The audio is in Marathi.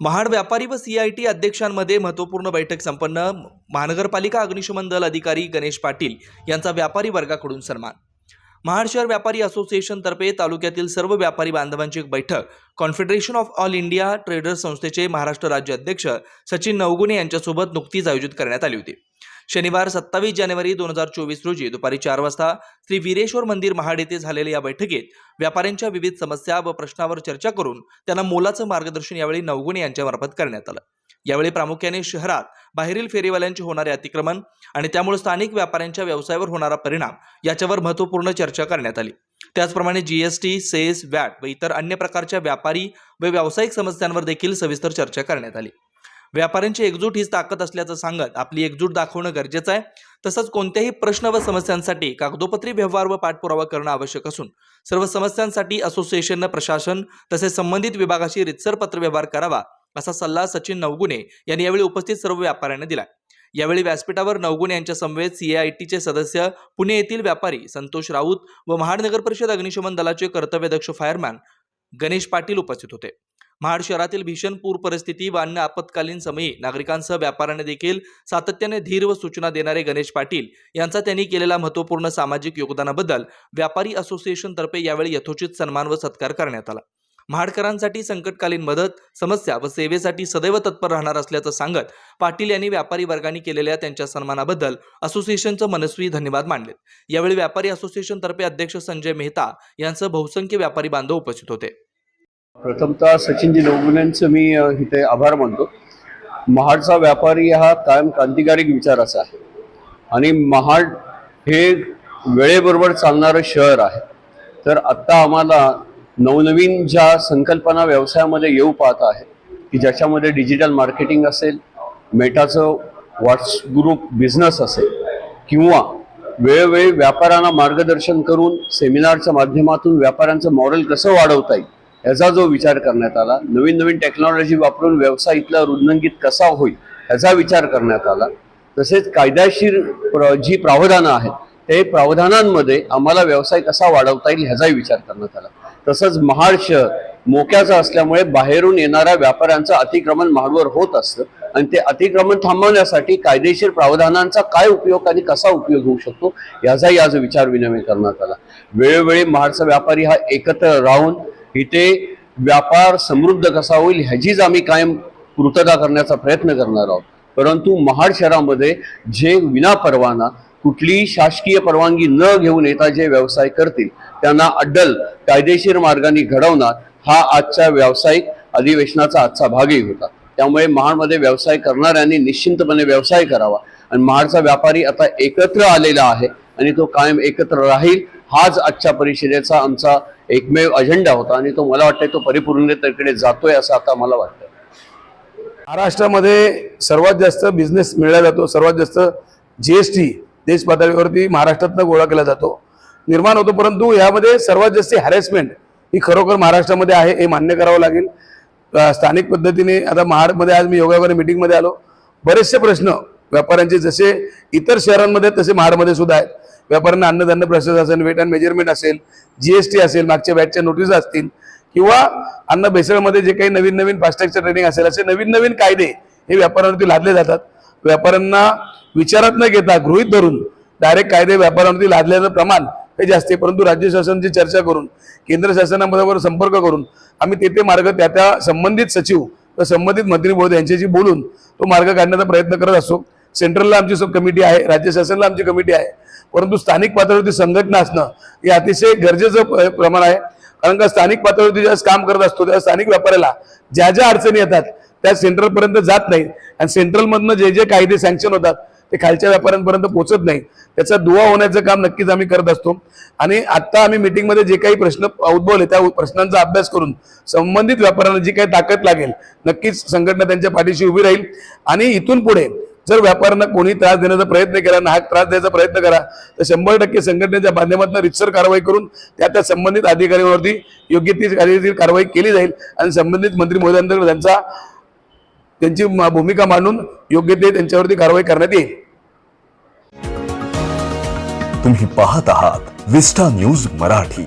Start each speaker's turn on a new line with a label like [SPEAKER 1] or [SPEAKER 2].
[SPEAKER 1] महाड व्यापारी व सीआयटी अध्यक्षांमध्ये महत्त्वपूर्ण बैठक संपन्न. महानगरपालिका अग्निशमन दल अधिकारी गणेश पाटील यांचा व्यापारी वर्गाकडून सन्मान. महाड शहर व्यापारी असोसिएशनतर्फे तालुक्यातील सर्व व्यापारी बांधवांची एक बैठक. Confederation of all India traders संस्थेचे महाराष्ट्र राज्य अध्यक्ष सचिन नवगुणे यांच्यासोबत नुकतीच आयोजित करण्यात आली होती. शनिवार सत्तावीस जानेवारी दोन हजार चोवीस रोजी दुपारी चार वाजता श्री वीरेश्वर मंदिर महाड येथे झालेल्या या बैठकीत व्यापाऱ्यांच्या विविध समस्या व प्रश्नावर चर्चा करून त्यांना मोलाचं मार्गदर्शन यावेळी नवगुणे यांच्यामार्फत करण्यात आलं. यावेळी प्रामुख्याने शहरात बाहेरील फेरीवाल्यांचे होणारे अतिक्रमण आणि त्यामुळे स्थानिक व्यापाऱ्यांच्या व्यवसायावर होणारा परिणाम याच्यावर महत्त्वपूर्ण चर्चा करण्यात आली. त्याचप्रमाणे जीएसटी सेस वॅट व इतर अन्य प्रकारच्या व्यापारी व व्यावसायिक समस्यांवर देखील सविस्तर चर्चा करण्यात आली. व्यापाऱ्यांची एकजूट हीच ताकद असल्याचं सांगत आपली एकजूट दाखवणं गरजेचं आहे. तसंच कोणत्याही प्रश्न व समस्यांसाठी कागदोपत्री व्यवहार व पाठपुरावा करणं आवश्यक असून सर्व समस्यांसाठी असोसिएशननं प्रशासन तसेच संबंधित विभागाशी रितसर पत्रव्यवहार करावा असा सल्ला सचिन नवगुणे यांनी यावेळी उपस्थित सर्व व्यापाऱ्यांना दिला. यावेळी व्यासपीठावर नवगुणे यांच्या समवेत सीएआयटीचे सदस्य पुणे येथील व्यापारी संतोष राऊत व महानगर परिषद अग्निशमन दलाचे कर्तव्यदक्ष फायरमॅन गणेश पाटील उपस्थित होते. महाड शहरातील भीषण पूर परिस्थिती व अन्य आपत्कालीन समयी नागरिकांसह व्यापाऱ्यांना देखील सातत्याने धीर व सूचना देणारे गणेश पाटील यांचा त्यांनी केलेला महत्त्वपूर्ण सामाजिक योगदानाबद्दल व्यापारी असोसिएशनतर्फे यावेळी यथोचित सन्मान व सत्कार करण्यात आला. महाडकरांसाठी संकटकालीन मदत समस्या व सेवेसाठी सदैव तत्पर राहणार असल्याचं सांगत पाटील यांनी व्यापारी वर्गाने केलेल्या त्यांच्या सन्मानाबद्दल असोसिएशनचं मनस्वी धन्यवाद मानले. यावेळी व्यापारी असोसिएशनतर्फे अध्यक्ष संजय मेहता यांसह बहुसंख्य व्यापारी बांधव उपस्थित होते.
[SPEAKER 2] प्रथमतः सचिनजी नवगुण्यांचं मी इथे आभार मानतो. महाडचा व्यापारी हा कायम क्रांतिकारक विचाराचा आहे. आणि महाड हे वेळेबरोबर चालणारं शहर आहे. तर आत्ता आम्हाला नवनवीन ज्या संकल्पना व्यवसायामध्ये येऊ पाहत आहे की ज्याच्यामध्ये डिजिटल मार्केटिंग असेल मेटाचं व्हॉट्स ग्रुप बिझनेस असेल किंवा वेळोवेळी व्यापाऱ्यांना मार्गदर्शन करून सेमिनारच्या माध्यमातून व्यापाऱ्यांचं मॉडेल कसं वाढवता येईल याचा जो विचार करण्यात आला नवीन नवीन टेक्नॉलॉजी वापरून व्यवसाय इथला रुग्णंगित कसा होईल याचा विचार करण्यात आला. तसेच कायदेशीर प्र जी प्रावधानं आहेत ते प्रावधानांमध्ये आम्हाला व्यवसाय कसा वाढवता येईल ह्याचाही विचार करण्यात आला. तसंच महाड शहर मोक्याचं असल्यामुळे बाहेरून येणाऱ्या व्यापाऱ्यांचं अतिक्रमण महाडवर होत असतं आणि ते अतिक्रमण थांबवण्यासाठी कायदेशीर प्रावधानांचा काय उपयोग आणि कसा उपयोग होऊ शकतो याचाही आज विचार विनिमय करण्यात आला. वेळोवेळी महाडचा व्यापारी हा एकत्र राहून इथे व्यापार समृद्ध कसा होईल ह्याचीच आम्ही कायम पूर्तता करण्याचा प्रयत्न करणार आहोत. परंतु महाड शहरामध्ये जे विना परवाना कुठलीही शासकीय परवानगी न घेऊन येता जे व्यवसाय करतील त्यांना अड्डल कायदेशीर मार्गाने घडवणार हा आजच्या व्यावसायिक अधिवेशनाचा आजचा भागही होता. त्यामुळे महाडमध्ये व्यवसाय करणाऱ्यांनी निश्चिंतपणे व्यवसाय करावा. आणि महाडचा व्यापारी आता एकत्र आलेला आहे आणि तो कायम एकत्र राहील हाच आजच्या परिषदेचा आमचा एकमेव अजेंडा होता आणि तो मला वाटतं तो परिपूर्णतेकडे जातोय असं आता मला वाटतं
[SPEAKER 3] महाराष्ट्रामध्ये सर्वात जास्त बिझनेस मिळला जातो सर्वात जास्त जी एस टी देश पातळीवरती महाराष्ट्रातनं गोळा केला जातो. निर्माण होतो परंतु यामध्ये सर्वात जास्त हॅरेसमेंट ही खरोखर महाराष्ट्रामध्ये आहे हे मान्य करावं लागेल. स्थानिक पद्धतीने आता महाडमध्ये आज मी योगायोगाने मिटिंगमध्ये आलो. बरेचसे प्रश्न व्यापाऱ्यांचे जसे इतर शहरांमध्ये तसे महाडमध्ये सुद्धा आहेत. व्यापाऱ्यांना अन्नधान्य प्रोसेस असेल वेट अँड मेजरमेंट असेल जीएसटी असेल मागच्या बॅटच्या नोटीस असतील किंवा अन्न भेसळमध्ये जे काही नवीन नवीन फास्टॅगचं ट्रेनिंग असेल असे नवीन नवीन कायदे हे व्यापाऱ्यांवरती लादले जातात. व्यापाऱ्यांना विचारात न घेता गृहित धरून डायरेक्ट कायदे व्यापाऱ्यांवरती लादल्याचं प्रमाण हे जास्त आहे. परंतु राज्य शासनाची चर्चा करून केंद्र शासनाबरोबर संपर्क करून आम्ही तेथे मार्ग त्या त्या संबंधित सचिव तर संबंधित मंत्री महोदय यांच्याशी बोलून तो मार्ग काढण्याचा प्रयत्न करत असतो सेंट्रलला आमची कमिटी आहे राज्य शासनाला आमची कमिटी आहे. परंतु स्थानिक पातळीवरती संघटना असणं हे अतिशय गरजेचं प- प्रमाण आहे. कारण का स्थानिक पातळीवरती ज्यावेळेस काम करत असतो त्या स्थानिक व्यापाऱ्याला ज्या ज्या अडचणी येतात त्या सेंट्रलपर्यंत जात नाहीत. आणि सेंट्रलमधनं जे जे कायदे सँक्शन होतात ते खालच्या व्यापाऱ्यांपर्यंत पोहोचत नाही त्याचा दुवा होण्याचं काम नक्कीच आम्ही करत असतो. आणि आत्ता आम्ही मिटिंगमध्ये जे काही प्रश्न उद्भवले त्या प्रश्नांचा अभ्यास करून संबंधित व्यापाऱ्यांना जी काही ताकद लागेल नक्कीच संघटना त्यांच्या पाठीशी उभी राहील. आणि इथून पुढे जर व्यापाऱ्यांना कोणी त्रास देण्याचा प्रयत्न केला नाहक त्रास द्यायचा प्रयत्न करा तर शंभर टक्के संघटनेच्या माध्यमातून रितसर कारवाई करून त्या त्या संबंधित अधिकाऱ्यांवरती योग्य ती कायदेशीर कारवाई केली जाईल आणि संबंधित मंत्री महोदयांकडे त्यांचा त्यांची भूमिका मांडून योग्य ते त्यांच्यावरती कारवाई करण्यात येईल.
[SPEAKER 4] तुम्ही पाहत आहात विस्टा न्यूज मराठी.